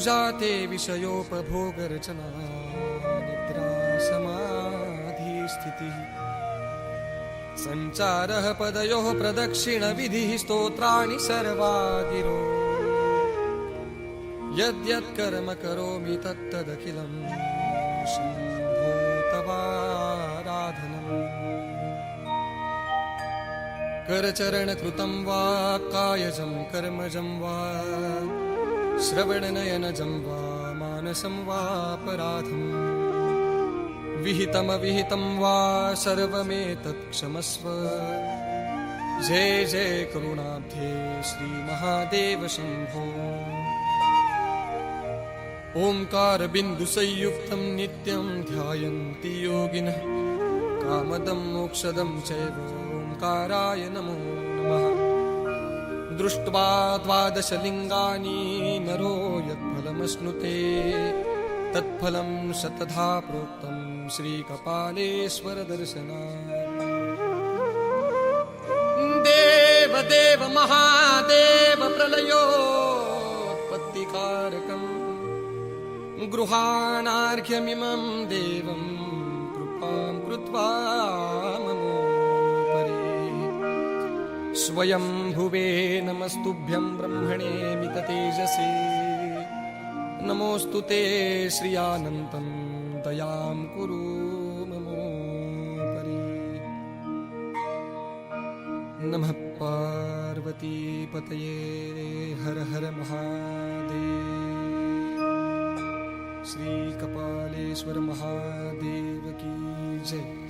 पूजा ते विषयोपभोगरचना निद्रा समाधिस्थितिः सञ्चारः पदयोः प्रदक्षिणविधिः स्तोत्राणि सर्वागिरो। यद्यत्कर्म करोमि तत्तदखिलं शम्भो तवाराधनम् करचरणकृतं वा कायजं कर्मजं वा श्रवणनयनजं वा मानसं वापराधम् विहितमविहितं वा सर्वमेतत् क्षमस्व। जय जय करुणाब्धे श्रीमहादेव शम्भो ओङ्कारबिन्दुसंयुक्तं नित्यं ध्यायन्ति योगिनः। कामदं मोक्षदं चैव ओङ्काराय नमो नमः दृष्ट्वा द्वादशलिङ्गानि नरो यत्फलमश्नुते तत्फलं शतधा प्रोक्तं श्रीकपालेश्वरदर्शनात्। देव देव महादेव प्रलयोत्पत्तिकारकम् गृहाणार्घ्यमिमं देवं कृपां कृत्वा ममोपरि स्वयं भुवे नमस्तुभ्यं ब्रह्मणे मिततेजसे नमोऽस्तु ते श्रियानन्तं दयां कुरु ममोपरि। नमः पार्वतीपतये हर हर महादेव। श्रीकपालेश्वर महादेव की जय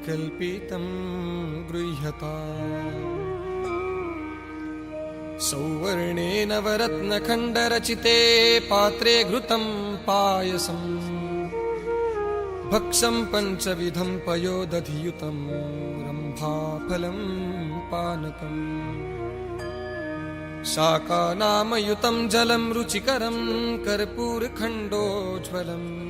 हित्कल्पितं गृह्यता। सौवर्णेन वरत्नखण्डरचिते पात्रे घृतं पायसम्। भक्षं पञ्चविधं पयोदधियुतं रम्भाफलं पानकम्। शाकानामयुतं जलं रुचिकरं कर्पूरखण्डोज्ज्वलम्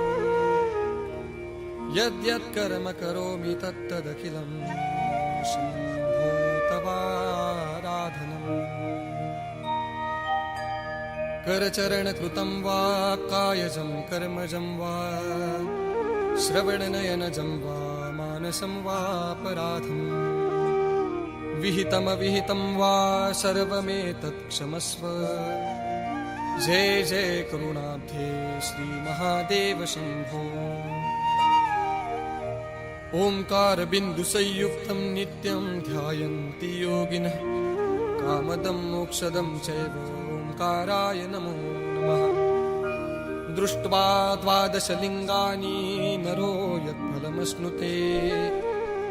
यद्यत्कर्म करोमि तत्तदखिलं शम्भो तवाराधनम् करचरणकृतं वा कायजं कर्मजं वा श्रवणनयनजं वा मानसं वापराधम् विहितमविहितं वा सर्वमेतत् क्षमस्व जय जय करुणाब्धे श्रीमहादेव शम्भो ओङ्कारबिन्दुसंयुक्तं नित्यं ध्यायन्ति योगिनः कामदं मोक्षदं चैव ओङ्काराय नमो नमः। दृष्ट्वा द्वादशलिङ्गानि नरो यत्फलमश्नुते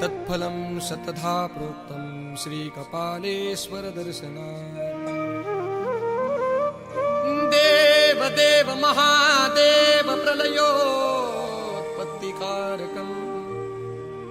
तत्फलं शतधा प्रोक्तं श्रीकपालेश्वरदर्शनात्। देव देव महादेव प्रलयोत्पत्तिकारकम्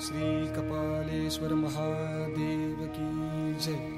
श्रीकपालेश्वर महादेव की जय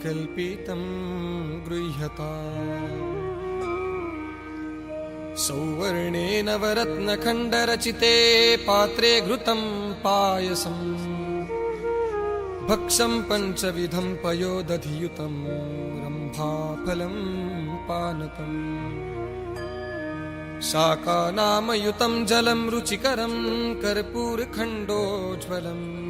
हित्कल्पितं गृह्यता। सौवर्णेन वरत्नखण्डरचिते पात्रे घृतं पायसम् भक्षं पञ्चविधं पयोदधियुतं रम्भाफलं पानकम्। शाकानामयुतं जलं रुचिकरं कर्पूरखण्डोज्ज्वलम्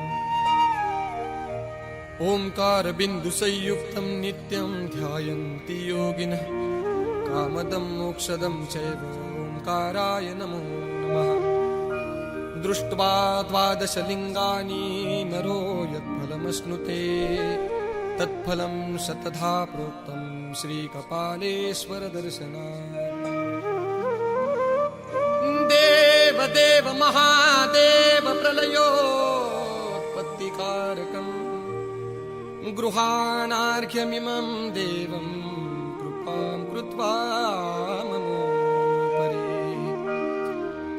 ओङ्कारबिन्दुसंयुक्तं नित्यं ध्यायन्ति योगिनः। कामदं मोक्षदं ओङ्काराय नमो नमः। दृष्ट्वा द्वादशलिङ्गानि नरो यत्फलमश्नुते। तत्फलं शतधा प्रोक्तं महादेव गृहाणार्घ्यमिमं देवं कृपां कृत्वा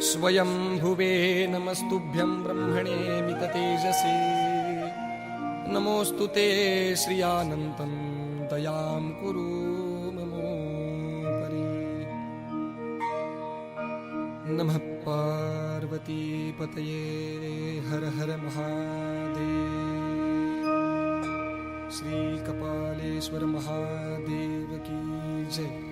स्वयं भुवे नमस्तुभ्यं ब्रह्मणे मिततेजसे। नमोऽस्तु ते श्रियानन्तं दयां कुरु ममोपरि। नमः पार्वतीपतये हर हर महादेव श्रीकपालेश्वर महादेव की जय।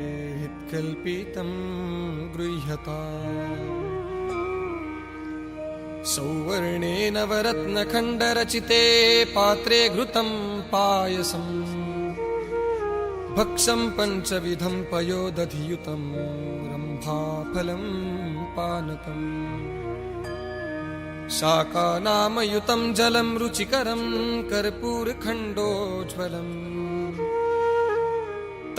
हित्कल्पितं गृह्यता। सौवर्णे नवरत्नखण्डरचिते पात्रे घृतं पायसम् भक्षं पञ्चविधं पयोदधियुतं रम्भाफलं पानकम्। शाकानामयुतं जलं, रुचिकरं कर्पूरखण्डोज्ज्वलम्।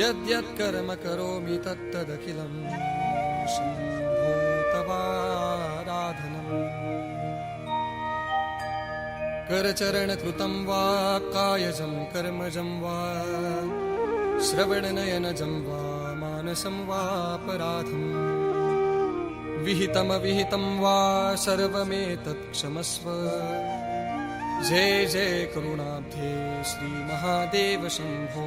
यद्यत्कर्म करोमि तत्तदखिलं तवाराधनम् करचरणकृतं वा कायजं कर्मजं वा श्रवणनयनजं वा मानसं वापराधम् विहितमविहितं वा सर्वमेतत् क्षमस्व। जय जय करुणाब्धे श्रीमहादेव शम्भो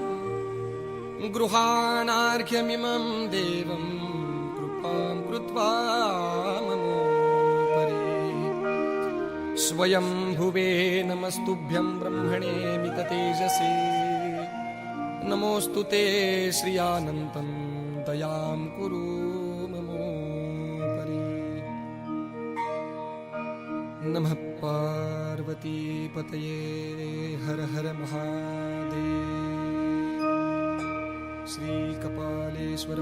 गृहाणार्घ्यमिमं देवं कृपां कृत्वा ममोपरि। स्वयंभुवे नमस्तुभ्यं ब्रह्मणे मिततेजसे। नमोऽस्तु ते श्रियानन्तं दयां कुरु ममोपरि। नमः पार्वतीपतये हर हर महादेव श्रीकपालेश्वर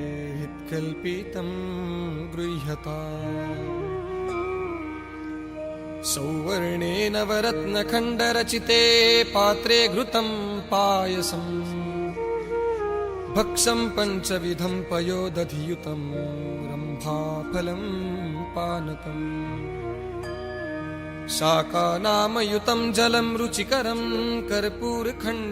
हित्कल्पितं गृह्यता। सौवर्णेन वरत्नखण्डरचिते पात्रे घृतं पायसम् भक्षं पञ्चविधं पयोदधियुतं रम्भाफलं पानकम् शाकानामयुतं जलं रुचिकरं कर्पूरखण्डोज्ज्वलम्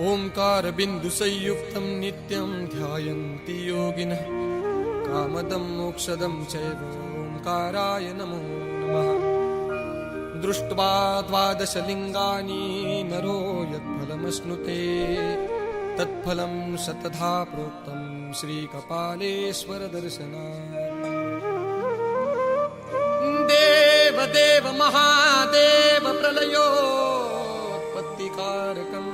ओङ्कारबिन्दुसंयुक्तं नित्यं ध्यायन्ति योगिनः। कामदं मोक्षदं चैव ओङ्काराय नमो नमः। दृष्ट्वा द्वादशलिङ्गानि नरो यत्फलमश्नुते। तत्फलं शतधा प्रोक्तं श्रीकपालेश्वरदर्शना देव देव महादेव प्रलयोत्पत्तिकारकम्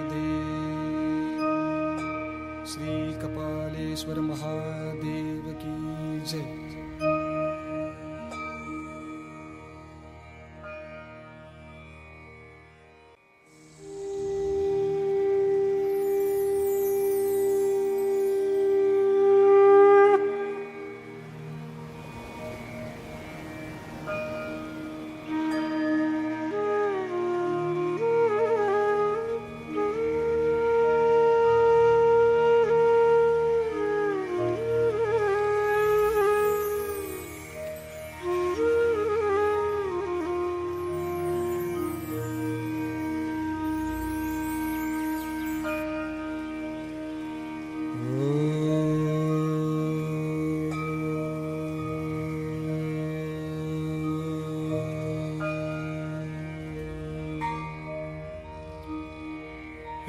श्रीकपालेश्वर महादेव की जय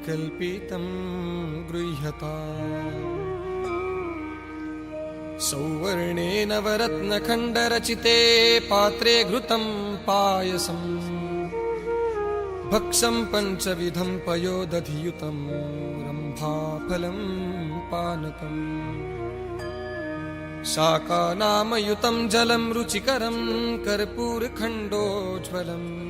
हित्कल्पितं गृह्यता। सौवर्णेन वरत्नखण्डरचिते पात्रे घृतं पायसम्। भक्षं पञ्चविधं पयोदधियुतं रम्भाफलं पानकम्। शाकानामयुतं जलं रुचिकरं कर्पूरखण्डोज्ज्वलम्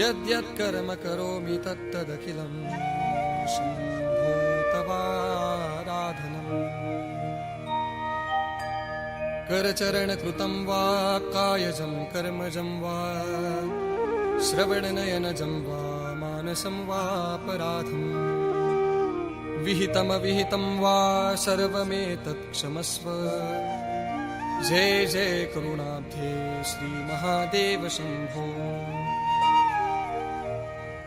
यद्यत्कर्म करोमि तत्तदखिलं शम्भो तवाराधनम् करचरणकृतं वा कायजं कर्मजं वा श्रवणनयनजं वा मानसं वापराधम् विहितमविहितं वा सर्वमेतत् क्षमस्व जय जय करुणाब्धे श्रीमहादेव शम्भो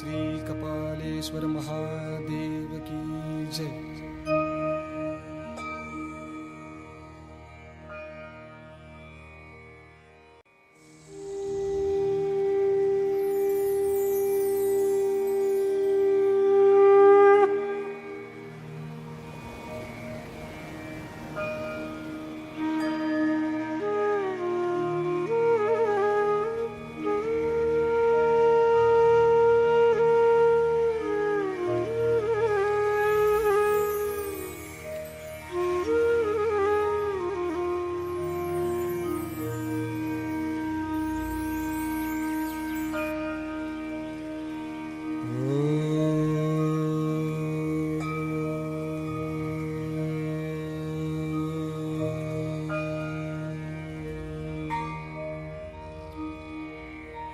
श्रीकपालेश्वर महादेव की जय।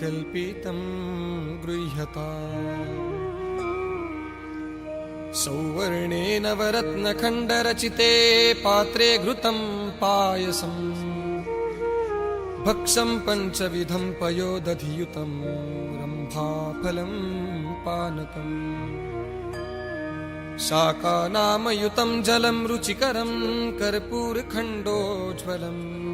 कल्पितं गृह्यता। सौवर्णेन वरत्नखण्डरचिते पात्रे घृतं पायसम् भक्षं पञ्चविधं पयोदधियुतं रम्भाफलं पानकम्। शाकानामयुतं जलं रुचिकरं कर्पूरखण्डोज्ज्वलम्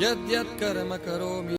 यद्यत् कर्म करोमि।